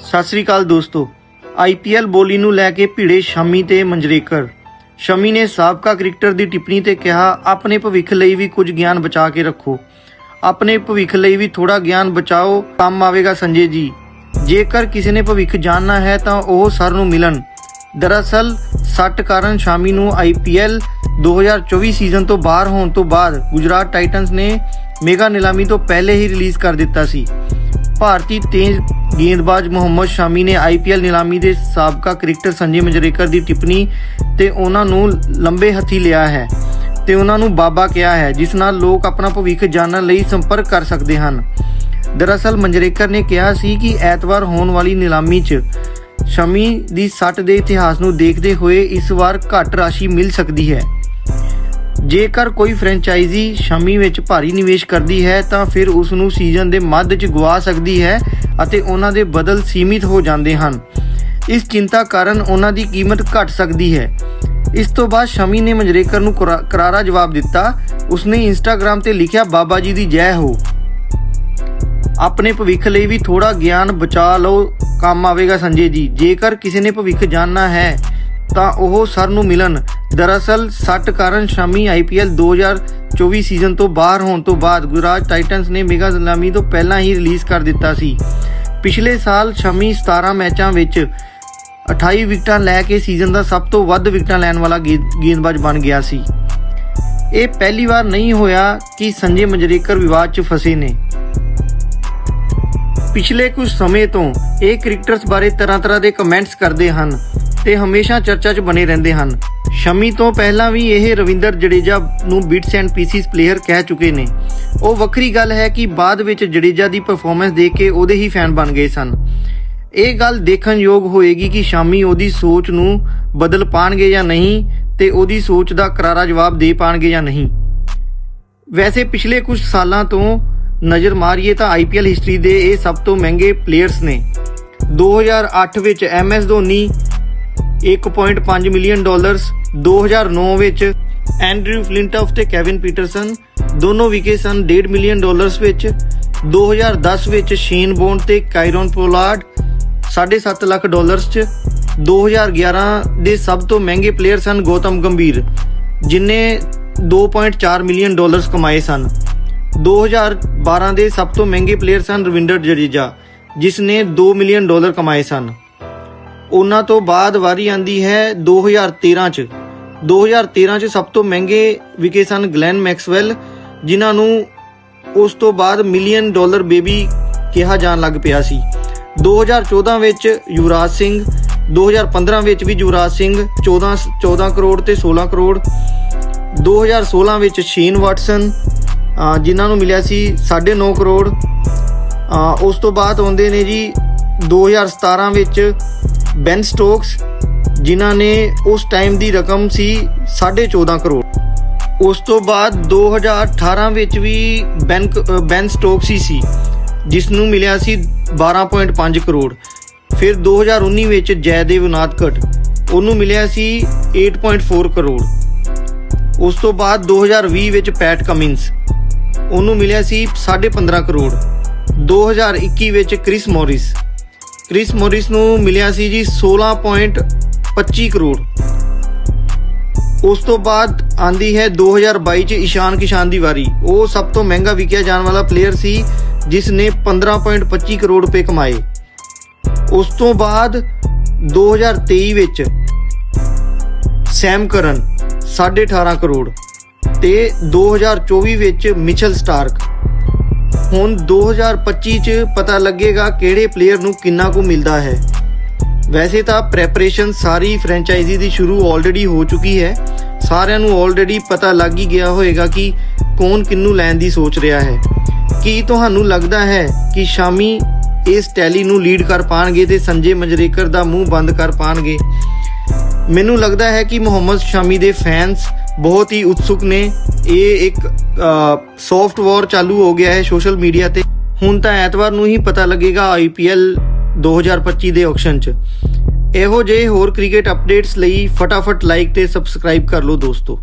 ਸਤਿ ਸ੍ਰੀ ਅਕਾਲ ਦੋਸਤੋ। ਆਈਪੀਐਲ ਬੋਲੀ ਨੂੰ ਲੈ ਕੇ ਭਿੜੇ ਸ਼ਮੀ ਤੇ ਮੰਜਰੇਕਰ। ਸ਼ਮੀ ਨੇ ਸਾਬਕਾ ਕ੍ਰਿਕਟਰ ਦੀ ਟਿੱਪਣੀ ਤੇ ਕਿਹਾ, ਆਪਣੇ ਭਵਿੱਖ ਲਈ ਵੀ ਕੁਝ ਗਿਆਨ ਬਚਾ ਕੇ ਰੱਖੋ। ਆਪਣੇ ਭਵਿੱਖ ਲਈ ਵੀ ਥੋੜਾ ਗਿਆਨ ਬਚਾਓ, ਕੰਮ ਆਵੇਗਾ ਸੰਜੇ ਜੀ। ਜੇਕਰ ਕਿਸੇ ਨੇ ਭਵਿੱਖ ਜਾਣਨਾ ਹੈ ਤਾਂ ਉਹ ਸਰ ਨੂੰ ਮਿਲਣ। ਦਰਅਸਲ, ਸੱਟ ਕਾਰਨ ਸ਼ਾਮੀ ਨੂੰ ਆਈਪੀਐਲ 2024 ਸੀਜ਼ਨ ਤੋਂ ਬਾਹਰ ਹੋਣ ਤੋਂ ਬਾਅਦ ਗੁਜਰਾਤ ਟਾਈਟਨਸ ਨੇ ਮੇਗਾ ਨਿਲਾਮੀ ਤੋਂ ਪਹਿਲੇ ਹੀ ਰਿਲੀਜ਼ ਕਰ ਦਿੱਤਾ ਸੀ। ਭਾਰਤੀ ਤੇਜ਼ ਗੇਂਦਬਾਜ਼ ਮੁਹੰਮਦ ਸ਼ਾਮੀ ਨੇ ਆਈਪੀਐਲ ਨਿਲਾਮੀ ਦੇ ਸਾਬਕਾ ਕ੍ਰਿਕਟਰ ਸੰਜੇ ਮੰਜਰੇਕਰ ਦੀ ਟਿੱਪਣੀ ਤੇ ਉਹਨਾਂ ਨੂੰ ਲੰਬੇ ਹੱਥੀ ਲਿਆ ਹੈ ਤੇ ਉਹਨਾਂ ਨੂੰ ਬਾਬਾ ਕਿਹਾ ਹੈ, ਜਿਸ ਨਾਲ ਲੋਕ ਆਪਣਾ ਭਵਿੱਖ ਜਾਣਨ ਲਈ ਸੰਪਰਕ ਕਰ ਸਕਦੇ ਹਨ। ਦਰਅਸਲ ਮੰਜਰੇਕਰ ਨੇ ਕਿਹਾ ਸੀ ਕਿ ਐਤਵਾਰ ਹੋਣ ਵਾਲੀ ਨਿਲਾਮੀ 'ਚ ਸ਼ਮੀ ਦੀ ਸੱਟ ਦੇ ਇਤਿਹਾਸ ਨੂੰ ਦੇਖਦੇ ਹੋਏ ਇਸ ਵਾਰ ਘੱਟ ਰਾਸ਼ੀ ਮਿਲ ਸਕਦੀ ਹੈ। ਜੇਕਰ ਕੋਈ ਫਰੈਂਚਾਈਜ਼ੀ ਸ਼ਮੀ ਵਿੱਚ ਭਾਰੀ ਨਿਵੇਸ਼ ਕਰਦੀ ਹੈ, ਤਾਂ ਫਿਰ ਉਸ ਨੂੰ ਸੀਜ਼ਨ ਦੇ ਮੱਧ 'ਚ ਗਵਾ ਸਕਦੀ ਹੈ ਅਤੇ ਉਹਨਾਂ ਦੇ ਬਦਲ ਸੀਮਿਤ ਹੋ ਜਾਂਦੇ ਹਨ। ਇਸ ਚਿੰਤਾ ਕਾਰਨ ਉਹਨਾਂ ਦੀ ਕੀਮਤ ਘਟ ਸਕਦੀ ਹੈ। ਇਸ ਤੋਂ ਬਾਅਦ ਸ਼ਮੀ ਨੇ ਮੰਜਰੇਕਰ ਨੂੰ ਕਰਾਰਾ ਜਵਾਬ ਦਿੱਤਾ। ਉਸਨੇ ਇੰਸਟਾਗ੍ਰam ਤੇ ਲਿਖਿਆ, ਬਾਬਾ ਜੀ ਦੀ ਜੈ ਹੋ। ਆਪਣੇ ਭਵਿੱਖ ਲਈ ਵੀ ਥੋੜਾ ਗਿਆਨ ਬਚਾ ਲਓ, ਕੰਮ ਆਵੇਗਾ ਸੰਜੇ ਜੀ। ਜੇਕਰ ਕਿਸੇ ਨੇ ਭਵਿੱਖ ਜਾਣਨਾ ਹੈ, ਤਾਂ ਉਹ ਸਰ ਨੂੰ ਮਿਲਣ। ਦਰਅਸਲ, ਸੱਟ ਕਾਰਨ ਸ਼ਾਮੀ ਆਈਪੀਐਲ 2024 ਸੀਜ਼ਨ ਤੋਂ ਬਾਹਰ ਹੋਣ ਤੋਂ ਬਾਅਦ ਗੁਜਰਾਤ ਟਾਈਟਨਸ ਨੇ ਮੇਗਾ ਨਿਲਾਮੀ ਤੋਂ ਪਹਿਲਾਂ ਹੀ ਰਿਲੀਜ਼ ਕਰ ਦਿੱਤਾ ਸੀ। ਪਿਛਲੇ ਸਾਲ ਸ਼ਾਮੀ 17 ਮੈਚਾਂ ਵਿੱਚ 28 ਵਿਕਟਾਂ ਲੈ ਕੇ ਸੀਜ਼ਨ ਦਾ ਸਭ ਤੋਂ ਵੱਧ ਵਿਕਟਾਂ ਲੈਣ ਵਾਲਾ ਗੇਂਦਬਾਜ਼ ਬਣ ਗਿਆ ਸੀ। ਇਹ ਪਹਿਲੀ ਵਾਰ ਨਹੀਂ ਹੋਇਆ ਕਿ ਸੰਜੇ ਮੰਜਰੇਕਰ ਵਿਵਾਦ 'ਚ ਫਸੇ ਨੇ। ਪਿਛਲੇ ਕੁਝ ਸਮੇਂ ਤੋਂ ਇਹ ਕ੍ਰਿਕਟਰਸ ਬਾਰੇ ਤਰ੍ਹਾਂ-ਤਰ੍ਹਾਂ ਦੇ ਕਮੈਂਟਸ ਕਰਦੇ ਹਨ। ਤੇ ਹਮੇਸ਼ਾ ਚਰਚਾ 'ਚ ਬਣੇ ਰਹਿੰਦੇ ਹਨ। ਸ਼ਮੀ ਤੋਂ ਪਹਿਲਾਂ ਵੀ ਇਹ ਰਵਿੰਦਰ ਜਡੇਜਾ ਨੂੰ ਬਿਟਸ ਐਂਡ ਪੀਸਿਸ ਪਲੇਅਰ ਕਹਿ ਚੁੱਕੇ ਨੇ। ਉਹ ਵੱਖਰੀ ਗੱਲ ਹੈ ਕਿ ਬਾਅਦ ਵਿੱਚ ਜਡੇਜਾ ਦੀ ਪਰਫਾਰਮੈਂਸ ਦੇਖ ਕੇ ਉਹਦੇ ਹੀ ਫੈਨ ਬਣ ਗਏ ਸਨ। ਇਹ ਗੱਲ ਦੇਖਣਯੋਗ ਹੋਏਗੀ ਕਿ ਸ਼ਾਮੀ ਉਹਦੀ ਸੋਚ ਨੂੰ ਬਦਲ ਪਾਣਗੇ ਜਾਂ ਨਹੀਂ ਤੇ ਉਹਦੀ ਸੋਚ ਦਾ ਕਰਾਰਾ ਜਵਾਬ ਦੇ ਪਾਣਗੇ ਜਾਂ ਨਹੀਂ। ਵੈਸੇ ਪਿਛਲੇ ਕੁਝ ਸਾਲਾਂ ਤੋਂ ਨਜ਼ਰ ਮਾਰੀਏ ਤਾਂ ਆਈਪੀਐਲ ਹਿਸਟਰੀ ਦੇ ਇਹ ਸਭ ਤੋਂ ਮਹਿੰਗੇ ਪਲੇਅਰਸ ਨੇ। 2008 ਵਿੱਚ ਐਮਐਸ ਧੋਨੀ 1.5 ਮਿਲੀਅਨ ਡਾਲਰਸ 2009 ਵਿੱਚ ਐਂਡਰਿਊ ਫਲਿੰਟਫ ਤੇ ਕੈਵਿਨ ਪੀਟਰਸਨ, ਦੋਨੋਂ ਵਿਕੇ ਸਨ 1.5 ਮਿਲੀਅਨ ਡਾਲਰਸ ਵਿੱਚ। 2010 ਵਿੱਚ ਸ਼ੀਨ ਬੌਂਡ ਤੇ ਕਾਇਰਨ ਪੋਲਾਰਡ 7.5 ਲੱਖ ਡਾਲਰਸ 'ਚ। 2011 ਦੇ ਸਭ ਤੋਂ ਮਹਿੰਗੇ ਪਲੇਅਰ ਸਨ ਗੌਤਮ ਗੰਭੀਰ, ਜਿਨੇ 2.4 ਮਿਲੀਅਨ ਡਾਲਰਸ ਕਮਾਏ ਸਨ। 2012 ਦੇ ਸਭ ਤੋਂ ਮਹਿੰਗੇ ਪਲੇਅਰ ਸਨ ਰਵਿੰਦਰ ਜਡੇਜਾ ਜਿਸ ਨੇ 2 ਮਿਲੀਅਨ ਡਾਲਰ ਕਮਾਏ ਸਨ। ਉਹਨਾਂ ਤੋਂ ਬਾਅਦ ਵਾਰੀ ਆਂਦੀ ਹੈ 2013 ਚ। 2013 ਚ ਸਭ ਤੋਂ ਮਹਿੰਗੇ ਵਿਕੇ ਸਨ ਗਲੈਨ ਮੈਕਸਵੈਲ, ਜਿਨ੍ਹਾਂ ਨੂੰ ਉਸ ਤੋਂ ਬਾਅਦ ਮਿਲੀਅਨ ਡਾਲਰ ਬੇਬੀ ਕਿਹਾ ਜਾਣ ਲੱਗ ਪਿਆ ਸੀ। 2014 ਵਿੱਚ ਯੁਵਰਾਜ ਸਿੰਘ 2015 ਵਿੱਚ ਵੀ ਯੁਵਰਾਜ ਸਿੰਘ 14 14 ਕਰੋੜ ਤੇ 16 ਕਰੋੜ। 2016 ਵਿੱਚ ਸ਼ੇਨ ਵਾਟਸਨ ਜਿਨ੍ਹਾਂ ਨੂੰ ਮਿਲਿਆ ਸੀ 9.5 ਕਰੋੜ। ਉਸ ਤੋਂ ਬਾਅਦ ਆਉਂਦੇ ਨੇ ਜੀ 2017 ਵਿੱਚ ਬੈਨ ਸਟੋਕਸ, ਜਿਨ੍ਹਾਂ ਨੇ ਉਸ ਟਾਈਮ ਦੀ ਰਕਮ ਸੀ 14.5 ਕਰੋੜ। ਉਸ ਤੋਂ ਬਾਅਦ 2018 ਵਿੱਚ ਵੀ ਬੈਨ ਬੈਨ ਸਟੋਕਸ ਹੀ ਸੀ ਜਿਸ ਨੂੰ ਮਿਲਿਆ ਸੀ 12.5 ਕਰੋੜ। ਫਿਰ 2019 ਵਿੱਚ ਜੈਦੇਵ ਨਾਥਕਟ, ਉਹਨੂੰ ਮਿਲਿਆ ਸੀ 8.4 ਕਰੋੜ। ਉਸ ਤੋਂ ਬਾਅਦ 2020 ਵਿੱਚ ਪੈਟ ਕਮਿੰਸ, ਉਹਨੂੰ ਮਿਲਿਆ ਸੀ 15.5 ਕਰੋੜ। 2021 ਵਿੱਚ ਕ੍ਰਿਸ ਮੋਰਿਸ। ਕ੍ਰਿਸ ਮੋਰਿਸ ਨੂੰ ਮਿਲਿਆ ਸੀ ਜੀ 16.25 ਕਰੋੜ। ਉਸ ਤੋਂ ਬਾਅਦ ਆਂਦੀ ਹੈ 2022 ਚ ਈਸ਼ਾਨ ਕਿਸ਼ਾਨ ਦੀ ਵਾਰੀ। ਉਹ ਸਭ ਤੋਂ ਮਹਿੰਗਾ ਵਿਕਿਆ ਜਾਣ ਵਾਲਾ ਪਲੇਅਰ ਸੀ, ਜਿਸ ਨੇ 15.25 ਕਰੋੜ ਰੁਪਏ ਕਮਾਏ। ਉਸ ਤੋਂ ਬਾਅਦ 2023 ਵਿੱਚ ਸੈਮ ਕਰਨ 18.5 ਕਰੋੜ ਤੇ 2024 ਵਿੱਚ ਮਿਚਲ ਸਟਾਰਕ। ਹੁਣ 2025 ਚ ਪਤਾ ਲੱਗੇਗਾ ਕਿਹੜੇ ਪਲੇਅਰ ਨੂੰ ਕਿੰਨਾ ਕੁ ਮਿਲਦਾ ਹੈ। ਵੈਸੇ ਤਾਂ ਪ੍ਰੈਪਰੇਸ਼ਨ ਸਾਰੀ ਫਰੈਂਚਾਈਜ਼ੀ ਦੀ ਸ਼ੁਰੂ ਆਲਰੇਡੀ ਹੋ ਚੁੱਕੀ ਹੈ। ਸਾਰਿਆਂ ਨੂੰ ਆਲਰੇਡੀ ਪਤਾ ਲੱਗ ਹੀ ਗਿਆ ਹੋਵੇਗਾ ਕਿ ਕੌਣ ਕਿੰਨੂੰ ਲੈਣ ਦੀ ਸੋਚ ਰਿਹਾ ਹੈ। ਕੀ ਤੁਹਾਨੂੰ ਲੱਗਦਾ ਹੈ ਕਿ ਸ਼ਾਮੀ ਇਸ ਟੈਲੀ ਨੂੰ ਲੀਡ ਕਰ ਪਾਣਗੇ ਤੇ ਸੰਜੇ ਮੰਜਰੇਕਰ ਦਾ ਮੂੰਹ ਬੰਦ ਕਰ ਪਾਣਗੇ? ਮੈਨੂੰ ਲੱਗਦਾ ਹੈ ਕਿ ਮੁਹੰਮਦ ਸ਼ਾਮੀ ਦੇ ਫੈਨਸ ਬਹੁਤ ਹੀ ਉਤਸੁਕ ਨੇ। ਇਹ ਇੱਕ ਸੌਫਟ ਵਾਰ ਚਾਲੂ ਹੋ ਗਿਆ ਹੈ ਸੋਸ਼ਲ ਮੀਡੀਆ ਤੇ। ਹੁਣ ਤਾਂ ਐਤਵਾਰ ਨੂੰ ਹੀ ਪਤਾ ਲੱਗੇਗਾ ਆਈਪੀਐਲ 2025 ਦੇ ਆਕਸ਼ਨ 'ਚ। ਇਹੋ ਜਿਹੇ ਹੋਰ ਕ੍ਰਿਕਟ ਅਪਡੇਟਸ ਲਈ ਫਟਾਫਟ ਲਾਈਕ ਤੇ ਸਬਸਕ੍ਰਾਈਬ ਕਰ ਲਓ ਦੋਸਤੋ।